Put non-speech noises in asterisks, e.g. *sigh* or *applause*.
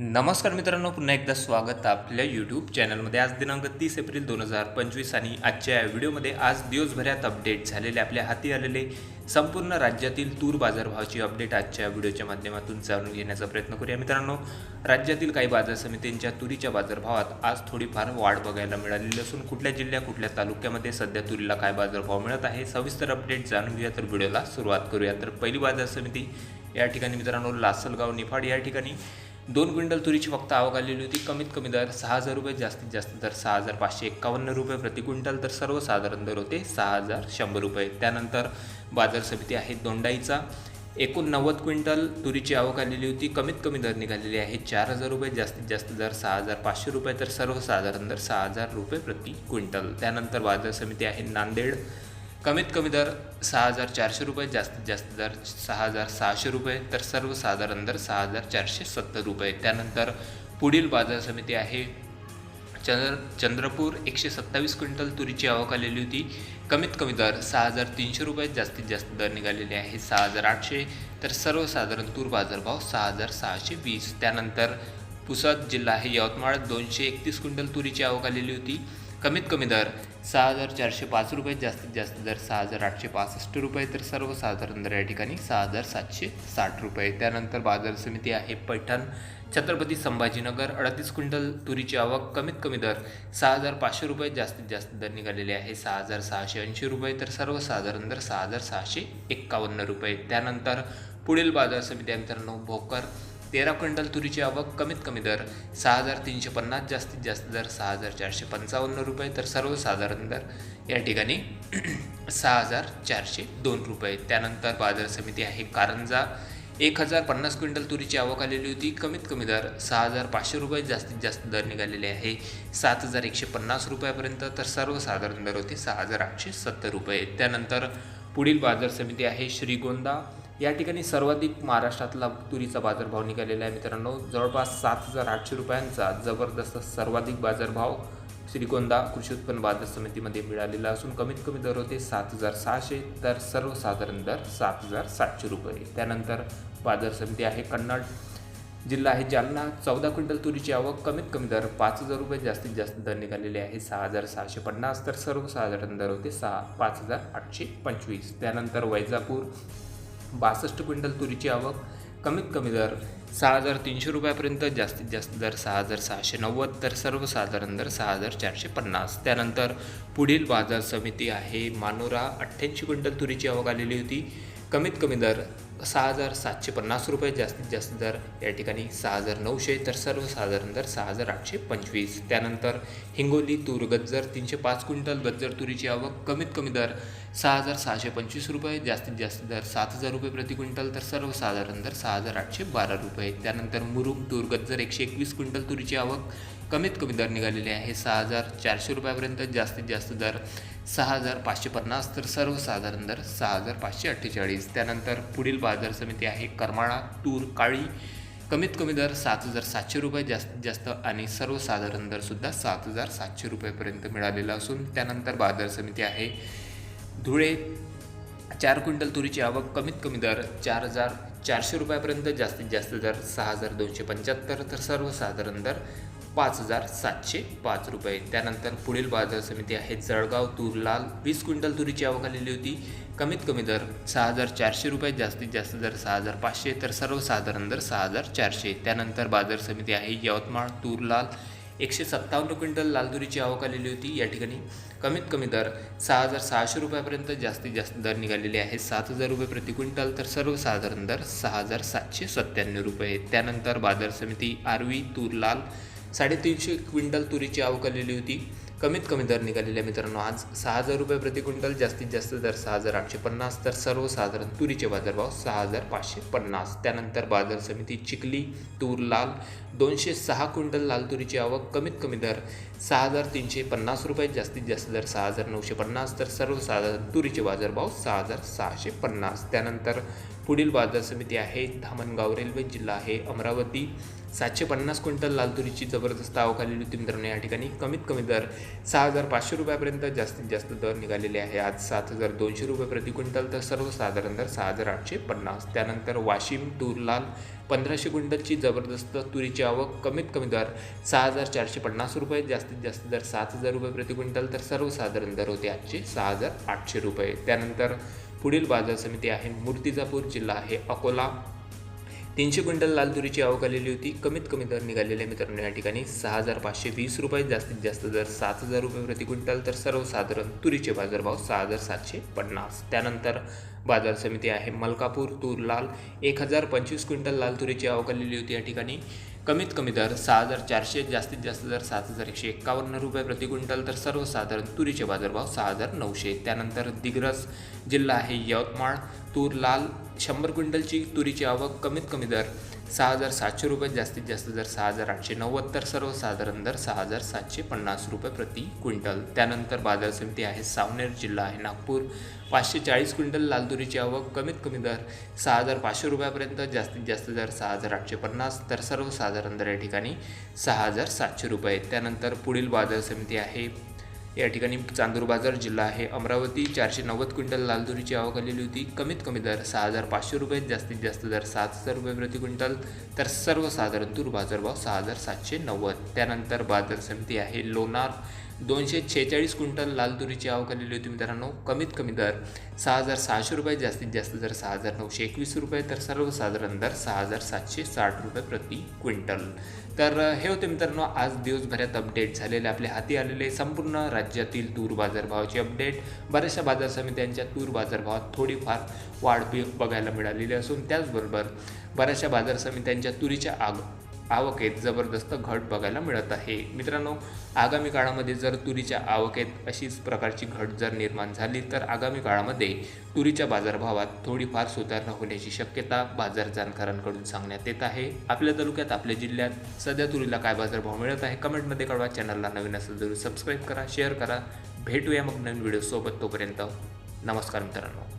नमस्कार मित्रांनो पुन्हा एकदा स्वागत आपल्या यूट्यूब चॅनलमध्ये आज दिनांक तीस एप्रिल दोन हजार पंचवीस आणि आजच्या या व्हिडिओमध्ये आज दिवसभरात अपडेट झालेले आपल्या हाती आलेले संपूर्ण राज्यातील तूर बाजारभावाची अपडेट आजच्या व्हिडिओच्या माध्यमातून जाणून घेण्याचा प्रयत्न करूया. मित्रांनो राज्यातील काही बाजार समितींच्या तुरीच्या बाजारभावात आज थोडीफार वाढ बघायला मिळालेली असून कुठल्या जिल्ह्या कुठल्या तालुक्यामध्ये सध्या तुरीला काय बाजारभाव मिळत आहे सविस्तर अपडेट जाणून घेऊया. तर व्हिडिओला सुरुवात करूया. तर पहिली बाजार समिती या ठिकाणी मित्रांनो लासलगाव निफाड या ठिकाणी दोन क्विंटल तुरीची फक्त आवक आलेली होती. कमीत कमी दर सहा हजार रुपये जास्तीत जास्त दर सहा हजार पाचशे एक्कावन्न रुपये प्रति क्विंटल तर सर्वसाधारण दर होते सहा हजार शंभर रुपये. त्यानंतर बाजार समिती आहे दोंडाईचा. एकूण नव्वद क्विंटल तुरीची आवक आलेली होती. कमीत कमी दर निघालेली आहे चार हजार रुपये जास्तीत जास्त दर सहा हजार पाचशे रुपये तर सर्वसाधारण दर सहा हजार रुपये प्रति क्विंटल. त्यानंतर बाजार समिती आहे नांदेड. कमीत कमी दर सहा हजार चारशे रुपये जास्तीत जास्त दर सहा हजार सहाशे रुपये तर सर्वसाधारण दर सहा हजार चारशे सत्तर रुपये. त्यानंतर पुढील बाजार समिती आहे. चंद्र चंद्रपूर एकशे सत्तावीस क्विंटल तुरीची आवक आलेली होती. कमीत कमी दर सहा हजार तीनशे रुपये जास्तीत जास्त दर निघालेले आहे सहा हजार आठशे. तर सर्वसाधारण तूर बाजारभाव सहा हजार सहाशे वीस. त्यानंतर पुसद जिल्हा आहे यवतमाळ दोनशे एकतीस क्विंटल तुरीची आवक आलेली होती. कमीत कमी दर सहा हजार चारशे पाच रुपये जास्तीत जास्त दर सहा हजार आठशे पासष्ट रुपये तर सर्वसाधारण दर या ठिकाणी सहा हजार सातशे साठ रुपये. त्यानंतर बाजार समिती आहे पैठण. छत्रपती संभाजीनगर अडतीस क्विंटल तुरीची आवक कमीत कमी दर सहा हजार पाचशे रुपये जास्तीत जास्त दर निघालेले आहे सहा हजार सहाशे ऐंशी रुपये तर सर्वसाधारण दर सहा हजार सहाशे एक्कावन्न रुपये. त्यानंतर पुढील बाजार समिती आहे मित्रांनो भोकर. तेरा क्विंटल तुरीची आवक कमीत कमी दर सहा हजार तीनशे पन्नास जास्तीत जास्त दर सहा हजार चारशे पंचावन्न रुपये तर सर्वसाधारण दर या ठिकाणी *clears throat* सहा हजार चारशे दोन रुपये. त्यानंतर बाजार समिती आहे कारंजा. एक हजार पन्नास क्विंटल तुरीची आवक आलेली होती कमीत कमी दर सहा हजार पाचशे रुपये जास्तीत जास्त दर निघालेले आहे सात हजार एकशे पन्नास रुपयापर्यंत तर सर्वसाधारण दर होते सहा हजार आठशे सत्तर रुपये. त्यानंतर पुढील बाजार समिती आहे श्रीगोंदा. या ठिकाणी सर्वाधिक महाराष्ट्रातला तुरीचा बाजारभाव निघालेला आहे मित्रांनो. जवळपास सात हजार आठशे रुपयांचा जबरदस्त सर्वाधिक बाजारभाव श्रीगोंदा कृषी उत्पन्न बाजार समितीमध्ये मिळालेला असून कमीत कमी दर होते सात हजार सहाशे तर सर्वसाधारण दर सात हजार सातशे रुपये. त्यानंतर बाजार समिती आहे कन्नड. जिल्हा आहे जालना. चौदा क्विंटल तुरीची आवक कमीत कमी दर पाच हजार रुपये. जास्तीत जास्त दर निघालेले आहे सहा हजार सहाशे पन्नास तर सर्वसाधारण दर होते सहा पाच हजार आठशे पंचवीस. त्यानंतर वैजापूर. बासष्ट क्विंटल तुरीची आवक कमीत कमी दर सहा हजार तीनशे रुपयापर्यंत जास्तीत जास्त दर सहा हजार सहाशे नव्वद तर सर्वसाधारण दर सहा हजार चारशे पन्नास. त्यानंतर पुढील बाजार समिती आहे मानोरा. अठ्ठ्याऐंशी क्विंटल तुरीची आवक आलेली होती कमीत कमी दर सहा हजार सातशे पन्नास रुपये जास्तीत जास्त दर. या ठिकाणी सहा हजार नऊशे तर सर्वसाधारण दर सहा हजार आठशे पंचवीस. त्यानंतर हिंगोली तूर गज्जर तीनशे पाच क्विंटल गज्जर तुरीची आवक कमीत कमी दर सहा हजार सहाशे पंचवीस रुपये जास्तीत जास्त दर सात हजार रुपये प्रति क्विंटल तर सर्वसाधारण दर सहा हजार आठशे बारा रुपये. त्यानंतर मुरुम तूर गज्जर एकशे एकवीस क्विंटल तुरीची आवक कमीत कमी दर निघालेली आहे सहा हजार चारशे रुपयापर्यंत जास्तीत जास्त दर सहा हजार पाचशे पन्नास तर सर्वसाधारण दर सहा हजार पाचशे अठ्ठेचाळीस. त्यानंतर पुढील बाजार समिती आहे करमाळा तूर काळी. कमीत कमी दर सात हजार सातशे रुपये जास्तीत जास्त आणि सर्वसाधारण दरसुद्धा सात हजार सातशे रुपयेपर्यंत मिळालेला असून त्यानंतर बाजार समिती आहे. धुळे चार क्विंटल तुरीची आवक कमीत कमी दर चार हजार चारशे रुपयापर्यंत जास्तीत जास्त दर सहा हजार दोनशे पंच्याहत्तर तर सर्वसाधारण दर पाच हजार सातशे पाच रुपये. त्यानंतर पुढील बाजार समिती आहे जळगाव तूर लाल वीस क्विंटल तुरीची आवक आलेली होती. कमीत कमी दर सहा हजार चारशे रुपये जास्तीत जास्त दर सहा हजार पाचशे तर सर्वसाधारण दर सहा हजार चारशे. त्यानंतर बाजार समिती आहे यवतमाळ तूर लाल एकशे सत्तावन्न क्विंटल लाल तुरीची आवक आलेली होती. या ठिकाणी कमीत कमी दर सहा हजार सहाशे रुपयापर्यंत जास्तीत जास्त दर निघालेले आहे. सात हजार रुपये प्रति क्विंटल तर सर्वसाधारण दर सहा हजार सातशे सत्त्याण्णव रुपये. त्यानंतर बाजार समिती आरवी तूर लाल साडेतीनशे क्विंटल तुरीची आवक आलेली होती. कमीत कमी दर निघालेले मित्रांनो आज सहा हजार रुपये प्रति क्विंटल जास्तीत जास्त दर सहा हजार आठशे पन्नास तर सर्वसाधारण तुरीचे बाजारभाव सहा हजार पाचशे पन्नास. त्यानंतर बाजार समिती चिखली तूर लाल दोनशे सहा क्विंटल लाल तुरीची आवक कमीत कमी दर सहा हजार तीनशे पन्नास रुपये जास्तीत जास्त दर सहा हजार नऊशे पन्नास तर सर्वसाधारण तुरीचे बाजारभाव सहा हजार सहाशे पन्नास. त्यानंतर पुढील बाजार समिती आहे धामणगाव रेल्वे जिल्हा आहे अमरावती. सातशे पन्नास क्विंटल लाल तुरीची जबरदस्त आवक आलेली होती मित्रांनो या ठिकाणी कमीत कमी दर सहा हजार पाचशे रुपयापर्यंत जास्तीत जास्त दर निघालेले आहे. आज सात हजार दोनशे रुपये प्रति क्विंटल तर सर्वसाधारण दर सहा हजार आठशे पन्नास. त्यानंतर वाशिम तूर लाल पंधराशे क्विंटलची जबरदस्त तुरीची आवक कमीत कमी दर सहा हजार चारशे पन्नास रुपये जास्तीत जास्त दर सात हजार रुपये प्रति क्विंटल तर सर्वसाधारण दर होते आजचे सहा हजार आठशे रुपये. त्यानंतर पुढील बाजार समिती आहे. मूर्तिजापूर जिल्हा आहे. अकोला. तीनशे क्विंटल लाल तुरीची आवक आलेली होती. कमीत कमी दर निघालेले मित्रांनो या ठिकाणी. सहा हजार पाचशे वीस रुपये जास्तीत जास्त दर सात हजार रुपये प्रति क्विंटल. तर सर्वसाधारण तुरीचे बाजारभाव सहा हजार सातशे पन्नास. त्यानंतर बाजार समिती आहे मलकापूर तूर लाल एक हजार पंचवीस क्विंटल लाल तुरीची आवक आलेली होती या ठिकाणी. कमीत कमी दर सहा हजार चारशे जास्तीत जास्त दर सात हजार एकशे एक्कावन्न रुपये प्रति क्विंटल तर सर्वसाधारण तुरीचे बाजारभाव सहा हजार नऊशे. त्यानंतर दिग्रस जिल्हा आहे यवतमाळ. तूर लाल शंभर क्विंटलची तुरीची आवक कमीत कमी दर सहा हजार सातशे रुपये जास्तीत जास्त जर सहा हजार आठशे नव्वद तर सर्वसाधारण दर सहा हजार सातशे पन्नास रुपये प्रति क्विंटल. त्यानंतर बाजार समिती आहे सावनेर जिल्हा आहे नागपूर. पाचशे चाळीस क्विंटल लालदुरीची आवक कमीत कमी दर सहा हजार पाचशे रुपयापर्यंत जास्तीत जास्त दर सहा हजार आठशे पन्नास तर सर्वसाधारण दर या ठिकाणी सहा हजार सातशे रुपये. त्यानंतर पुढील बाजार समिती आहे या ठिकाणी चांदूर बाजार जिल्हा आहे. अमरावती चारशे नव्वद क्विंटल लाल तुरीची आवक आलेली होती. कमीत कमी दर सहा हजार पाचशे रुपये जास्तीत जास्त दर सात हजार रुपये प्रति क्विंटल तर सर्वसाधारण तूर बाजारभाव सहा हजार सातशे नव्वद. त्यानंतर बाजार समिती आहे लोणार दोनशे छेचाळीस क्विंटल लाल तुरीची आवक आलेली होती मित्रांनो. कमीत कमी दर सहा हजार सहाशे रुपये जास्तीत जास्त दर सहा हजार नऊशे एकवीस रुपये तर सर्वसाधारण दर सहा हजार सातशे साठ रुपये प्रति क्विंटल. तर हे होते मित्रांनो आज दिवसभरात अपडेट झालेले आपल्या हाती आलेले संपूर्ण राज्यातील तूर बाजारभावाची अपडेट. बऱ्याचशा बाजार समित्यांच्या तूर बाजारभावात थोडीफार वाढ बघायला मिळालेली असून त्याचबरोबर बऱ्याचशा बाजार समित्यांच्या तुरीच्या आग आवकेत जबरदस्त घट बघायला मिळत आहे. मित्रांनो आगामी काळामध्ये जर तुरीच्या आवकेत अशीच प्रकारची घट जर निर्माण झाली तर आगामी काळामध्ये तुरीच्या बाजारभावात थोडीफार सुधारणा होण्याची शक्यता बाजार जाणकारांकडून सांगण्यात येत आहे. आपल्या तालुक्यात आपल्या जिल्ह्यात सध्या तुरीला काय बाजारभाव मिळत आहे कमेंटमध्ये कळवा. चॅनलला नवीन असेल जरूर सबस्क्राईब करा शेअर करा. भेटूया मग नवीन व्हिडिओसोबत तोपर्यंत. नमस्कार मित्रांनो.